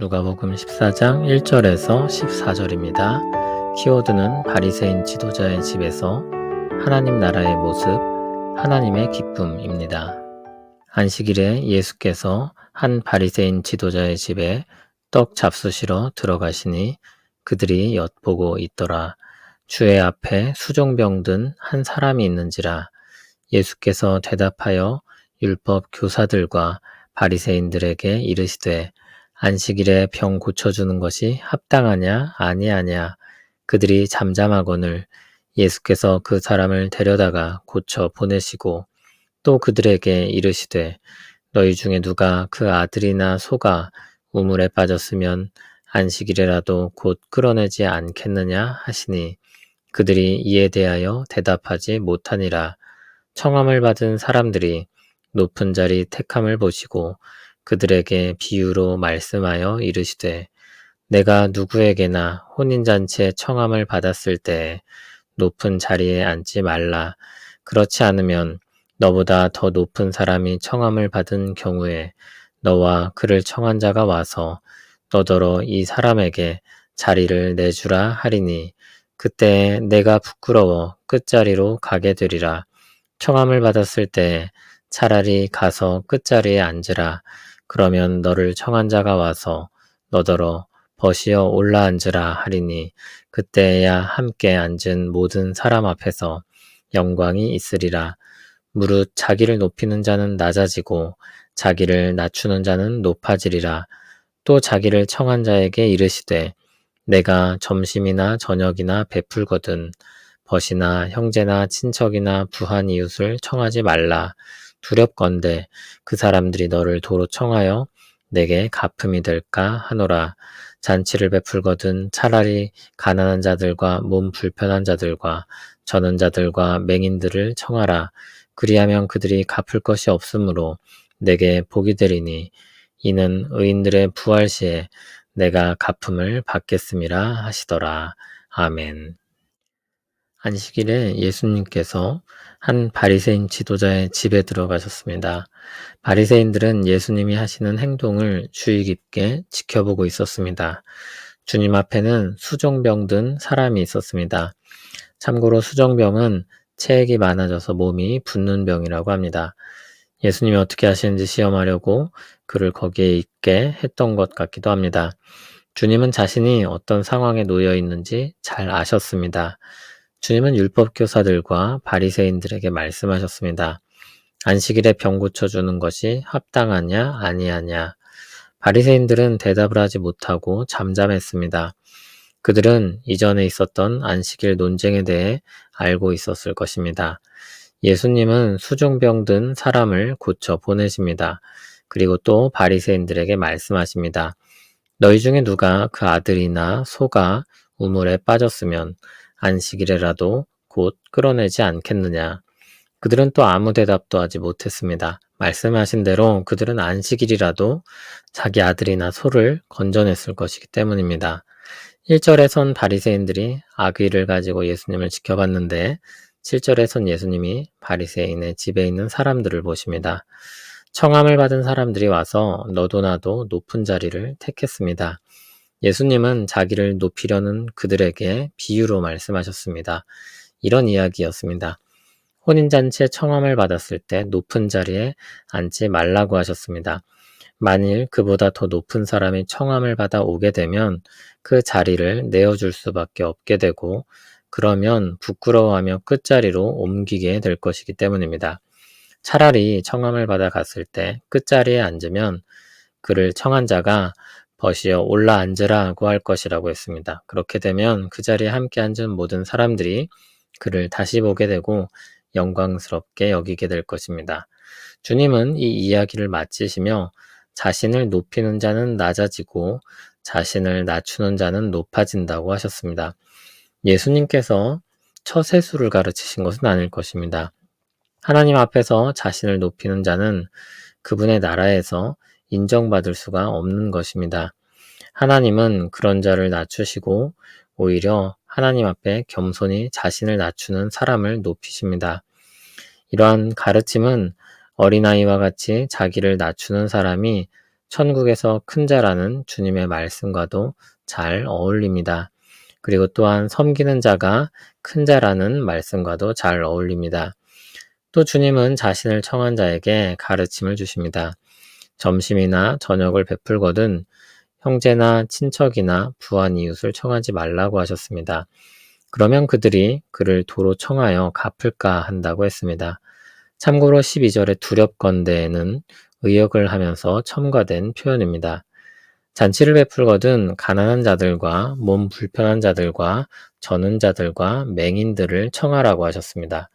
누가복음 14장 1절에서 14절입니다. 키워드는 바리새인 지도자의 집에서 하나님 나라의 모습, 하나님의 기쁨입니다. 안식일에 예수께서 한 바리새인 지도자의 집에 떡 잡수시러 들어가시니 그들이 엿보고 있더라. 주의 앞에 수종병 든 한 사람이 있는지라 예수께서 대답하여 율법 교사들과 바리새인들에게 이르시되 안식일에 병 고쳐주는 것이 합당하냐? 아니하냐? 그들이 잠잠하거늘 예수께서 그 사람을 데려다가 고쳐 보내시고 또 그들에게 이르시되 너희 중에 누가 그 아들이나 소가 우물에 빠졌으면 안식일에라도 곧 끌어내지 않겠느냐? 하시니 그들이 이에 대하여 대답하지 못하니라. 청함을 받은 사람들이 높은 자리 택함을 보시고 그들에게 비유로 말씀하여 이르시되 내가 누구에게나 혼인잔치에 청함을 받았을 때 높은 자리에 앉지 말라. 그렇지 않으면 너보다 더 높은 사람이 청함을 받은 경우에 너와 그를 청한 자가 와서 너더러 이 사람에게 자리를 내주라 하리니 그때 내가 부끄러워 끝자리로 가게 되리라. 청함을 받았을 때 차라리 가서 끝자리에 앉으라. 그러면 너를 청한 자가 와서 너더러 벗이어 올라앉으라 하리니 그때야 함께 앉은 모든 사람 앞에서 영광이 있으리라. 무릇 자기를 높이는 자는 낮아지고 자기를 낮추는 자는 높아지리라. 또 자기를 청한 자에게 이르시되 내가 점심이나 저녁이나 베풀거든 벗이나 형제나 친척이나 부한 이웃을 청하지 말라. 두렵건대 그 사람들이 너를 도로 청하여 내게 갚음이 될까 하노라. 잔치를 베풀거든 차라리 가난한 자들과 몸 불편한 자들과 저는 자들과 맹인들을 청하라. 그리하면 그들이 갚을 것이 없으므로 내게 복이 되리니 이는 의인들의 부활 시에 내가 갚음을 받겠음이라 하시더라. 아멘. 안식일에 예수님께서 한 바리새인 지도자의 집에 들어가셨습니다. 바리새인들은 예수님이 하시는 행동을 주의 깊게 지켜보고 있었습니다. 주님 앞에는 수종병 든 사람이 있었습니다. 참고로 수종병은 체액이 많아져서 몸이 붓는 병이라고 합니다. 예수님이 어떻게 하시는지 시험하려고 그를 거기에 있게 했던 것 같기도 합니다. 주님은 자신이 어떤 상황에 놓여 있는지 잘 아셨습니다. 주님은 율법 교사들과 바리새인들에게 말씀하셨습니다. 안식일에 병 고쳐주는 것이 합당하냐 아니하냐. 바리새인들은 대답을 하지 못하고 잠잠했습니다. 그들은 이전에 있었던 안식일 논쟁에 대해 알고 있었을 것입니다. 예수님은 수종병 든 사람을 고쳐 보내십니다. 그리고 또 바리새인들에게 말씀하십니다. 너희 중에 누가 그 아들이나 소가 우물에 빠졌으면 안식일에라도 곧 끌어내지 않겠느냐. 그들은 또 아무 대답도 하지 못했습니다. 말씀하신 대로 그들은 안식일이라도 자기 아들이나 소를 건져냈을 것이기 때문입니다. 1절에선 바리새인들이 악의를 가지고 예수님을 지켜봤는데 7절에선 예수님이 바리새인의 집에 있는 사람들을 보십니다. 청함을 받은 사람들이 와서 너도 나도 높은 자리를 택했습니다. 예수님은 자기를 높이려는 그들에게 비유로 말씀하셨습니다. 이런 이야기였습니다. 혼인잔치에 청함을 받았을 때 높은 자리에 앉지 말라고 하셨습니다. 만일 그보다 더 높은 사람이 청함을 받아 오게 되면 그 자리를 내어줄 수밖에 없게 되고 그러면 부끄러워하며 끝자리로 옮기게 될 것이기 때문입니다. 차라리 청함을 받아 갔을 때 끝자리에 앉으면 그를 청한 자가 벗이여 올라앉으라 고 할 것이라고 했습니다. 그렇게 되면 그 자리에 함께 앉은 모든 사람들이 그를 다시 보게 되고 영광스럽게 여기게 될 것입니다. 주님은 이 이야기를 마치시며 자신을 높이는 자는 낮아지고 자신을 낮추는 자는 높아진다고 하셨습니다. 예수님께서 처세수를 가르치신 것은 아닐 것입니다. 하나님 앞에서 자신을 높이는 자는 그분의 나라에서 인정받을 수가 없는 것입니다. 하나님은 그런 자를 낮추시고 오히려 하나님 앞에 겸손히 자신을 낮추는 사람을 높이십니다. 이러한 가르침은 어린아이와 같이 자기를 낮추는 사람이 천국에서 큰 자라는 주님의 말씀과도 잘 어울립니다. 그리고 또한 섬기는 자가 큰 자라는 말씀과도 잘 어울립니다. 또 주님은 자신을 청한 자에게 가르침을 주십니다. 점심이나 저녁을 베풀거든 형제나 친척이나 부한 이웃을 청하지 말라고 하셨습니다. 그러면 그들이 그를 도로 청하여 갚을까 한다고 했습니다. 참고로 12절의 두렵건대에는 의역을 하면서 첨가된 표현입니다. 잔치를 베풀거든 가난한 자들과 몸 불편한 자들과 저는 자들과 맹인들을 청하라고 하셨습니다.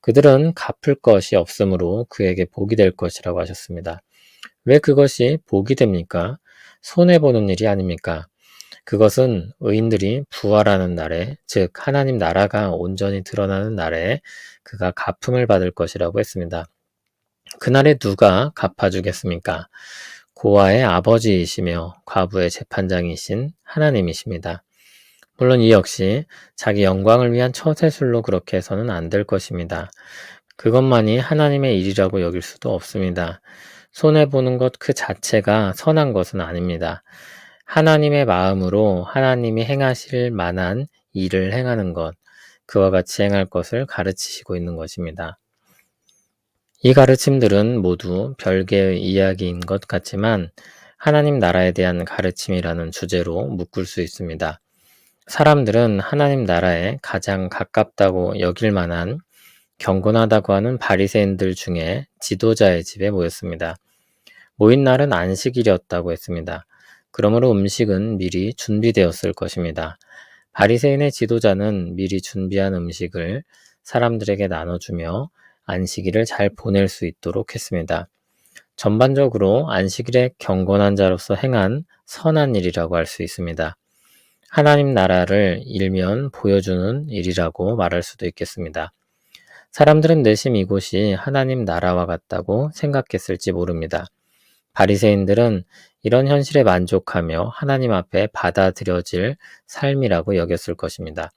그들은 갚을 것이 없으므로 그에게 복이 될 것이라고 하셨습니다. 왜 그것이 복이 됩니까? 손해보는 일이 아닙니까? 그것은 의인들이 부활하는 날에, 즉, 하나님 나라가 온전히 드러나는 날에 그가 갚음을 받을 것이라고 했습니다. 그날에 누가 갚아주겠습니까? 고아의 아버지이시며 과부의 재판장이신 하나님이십니다. 물론 이 역시 자기 영광을 위한 처세술로 그렇게 해서는 안 될 것입니다. 그것만이 하나님의 일이라고 여길 수도 없습니다. 손해보는 것 그 자체가 선한 것은 아닙니다. 하나님의 마음으로 하나님이 행하실 만한 일을 행하는 것, 그와 같이 행할 것을 가르치시고 있는 것입니다. 이 가르침들은 모두 별개의 이야기인 것 같지만 하나님 나라에 대한 가르침이라는 주제로 묶을 수 있습니다. 사람들은 하나님 나라에 가장 가깝다고 여길 만한 경건하다고 하는 바리새인들 중에 지도자의 집에 모였습니다. 모인 날은 안식일이었다고 했습니다. 그러므로 음식은 미리 준비되었을 것입니다. 바리새인의 지도자는 미리 준비한 음식을 사람들에게 나눠주며 안식일을 잘 보낼 수 있도록 했습니다. 전반적으로 안식일에 경건한 자로서 행한 선한 일이라고 할 수 있습니다. 하나님 나라를 일면 보여주는 일이라고 말할 수도 있겠습니다. 사람들은 내심 이곳이 하나님 나라와 같다고 생각했을지 모릅니다. 바리새인들은 이런 현실에 만족하며 하나님 앞에 받아들여질 삶이라고 여겼을 것입니다.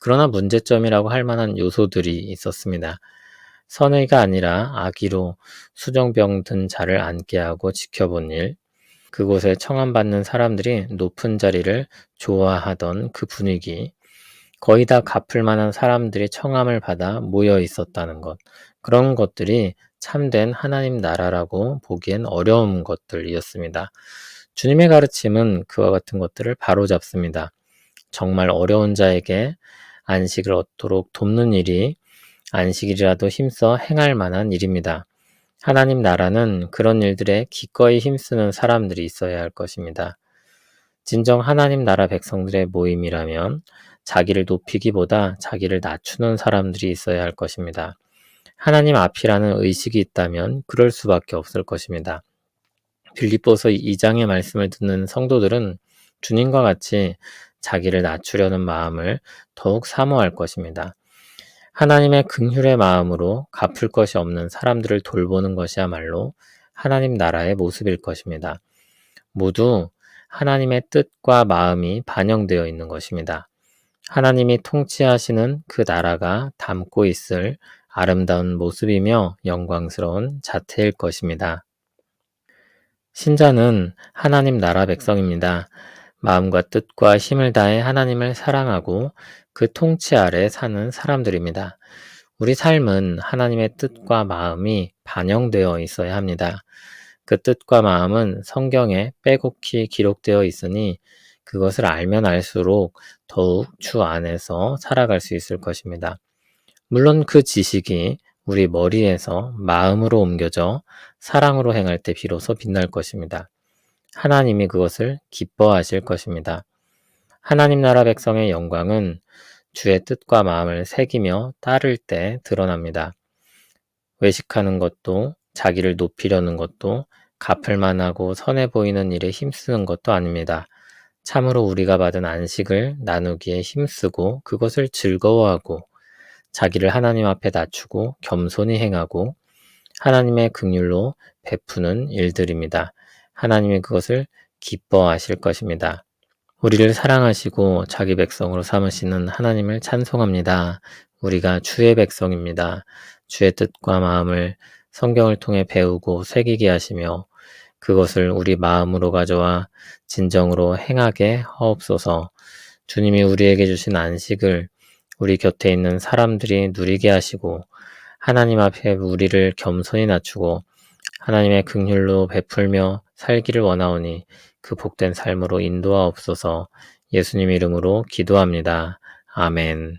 그러나 문제점이라고 할 만한 요소들이 있었습니다. 선의가 아니라 악의로 수정병 든 자를 앉게 하고 지켜본 일, 그곳에 청함받는 사람들이 높은 자리를 좋아하던 그 분위기, 거의 다 갚을 만한 사람들이 청함을 받아 모여 있었다는 것, 그런 것들이 참된 하나님 나라라고 보기엔 어려운 것들이었습니다. 주님의 가르침은 그와 같은 것들을 바로잡습니다. 정말 어려운 자에게 안식을 얻도록 돕는 일이 안식일이라도 힘써 행할 만한 일입니다. 하나님 나라는 그런 일들에 기꺼이 힘쓰는 사람들이 있어야 할 것입니다. 진정 하나님 나라 백성들의 모임이라면 자기를 높이기보다 자기를 낮추는 사람들이 있어야 할 것입니다. 하나님 앞이라는 의식이 있다면 그럴 수밖에 없을 것입니다. 빌립보서 2장의 말씀을 듣는 성도들은 주님과 같이 자기를 낮추려는 마음을 더욱 사모할 것입니다. 하나님의 긍휼의 마음으로 갚을 것이 없는 사람들을 돌보는 것이야말로 하나님 나라의 모습일 것입니다. 모두 하나님의 뜻과 마음이 반영되어 있는 것입니다. 하나님이 통치하시는 그 나라가 담고 있을 아름다운 모습이며 영광스러운 자태일 것입니다. 신자는 하나님 나라 백성입니다. 마음과 뜻과 힘을 다해 하나님을 사랑하고 그 통치 아래 사는 사람들입니다. 우리 삶은 하나님의 뜻과 마음이 반영되어 있어야 합니다. 그 뜻과 마음은 성경에 빼곡히 기록되어 있으니 그것을 알면 알수록 더욱 주 안에서 살아갈 수 있을 것입니다. 물론 그 지식이 우리 머리에서 마음으로 옮겨져 사랑으로 행할 때 비로소 빛날 것입니다. 하나님이 그것을 기뻐하실 것입니다. 하나님 나라 백성의 영광은 주의 뜻과 마음을 새기며 따를 때 드러납니다. 외식하는 것도 자기를 높이려는 것도 갚을 만 하고 선해 보이는 일에 힘쓰는 것도 아닙니다. 참으로 우리가 받은 안식을 나누기에 힘쓰고 그것을 즐거워하고 자기를 하나님 앞에 낮추고 겸손히 행하고 하나님의 긍휼로 베푸는 일들입니다. 하나님이 그것을 기뻐하실 것입니다. 우리를 사랑하시고 자기 백성으로 삼으시는 하나님을 찬송합니다. 우리가 주의 백성입니다. 주의 뜻과 마음을 성경을 통해 배우고 새기게 하시며 그것을 우리 마음으로 가져와 진정으로 행하게 하옵소서. 주님이 우리에게 주신 안식을 우리 곁에 있는 사람들이 누리게 하시고 하나님 앞에 우리를 겸손히 낮추고 하나님의 긍휼로 베풀며 살기를 원하오니 그 복된 삶으로 인도하옵소서 예수님 이름으로 기도합니다. 아멘.